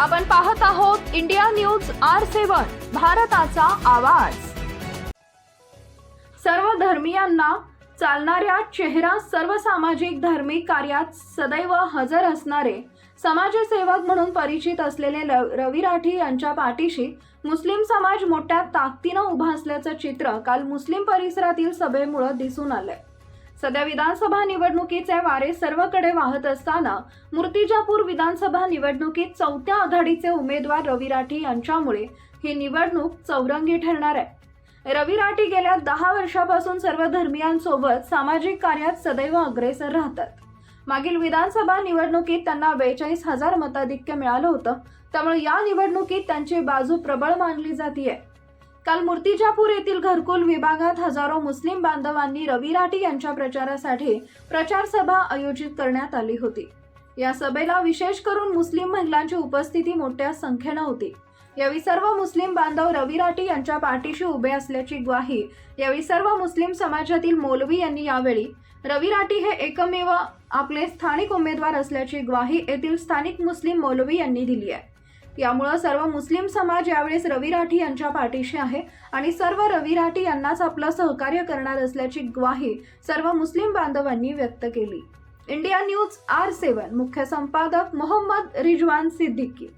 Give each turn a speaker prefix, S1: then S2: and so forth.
S1: आपण पाहत आहोत इंडिया न्यूज आर सेवन भारताचा आवाज. सर्व धर्मियांना चालणाऱ्या चेहरा सर्व सामाजिक धार्मिक कार्यात सदैव हजर असणारे समाजसेवक म्हणून परिचित असलेले रवी राठी यांच्या पाठीशी मुस्लिम समाज मोठ्या ताकदीनं उभा असल्याचं चित्र काल मुस्लिम परिसरातील सभेमुळं दिसून आलंय. सध्या विधानसभा निवडणुकीचे वारे सर्वकडे वाहत असताना मूर्तिजापूर विधानसभा निवडणुकीत चौथ्या आघाडीचे उमेदवार रवी राठी यांच्यामुळे ही निवडणूक चौरंगी ठरणार आहे. रवी राठी गेल्या दहा वर्षापासून सर्व धर्मियांसोबत सामाजिक कार्यात सदैव अग्रेसर राहतात. मागील विधानसभा निवडणुकीत त्यांना बेचाळीस हजार मताधिक्य मिळालं होतं. त्यामुळे या निवडणुकीत त्यांची बाजू प्रबळ मानली जातीये. काल मूर्तिजापूर येथील घरकुल विभागात हजारो मुस्लिम बांधवांनी रवी राठी यांच्या प्रचारासाठी प्रचार सभा आयोजित करण्यात आली होती. या सभेला विशेष करून मुस्लिम महिलांची उपस्थिती मोठ्या संख्येनं होती. यावेळी सर्व मुस्लिम बांधव रवी राठी यांच्या पाठीशी उभे असल्याची ग्वाही यावेळी सर्व मुस्लिम समाजातील मौलवी यांनी यावेळी रवी राठी हे एकमेव आपले स्थानिक उमेदवार असल्याची ग्वाही येथील स्थानिक मुस्लिम मौलवी यांनी दिली आहे. यामुळं सर्व मुस्लिम समाज यावेळेस रवी राठी यांच्या पाठीशी आहे आणि सर्व रवी राठी यांनाच आपलं सहकार्य करणार असल्याची ग्वाही सर्व मुस्लिम बांधवांनी व्यक्त केली. इंडिया न्यूज आर सेवन मुख्य संपादक मोहम्मद रिजवान सिद्दीकी.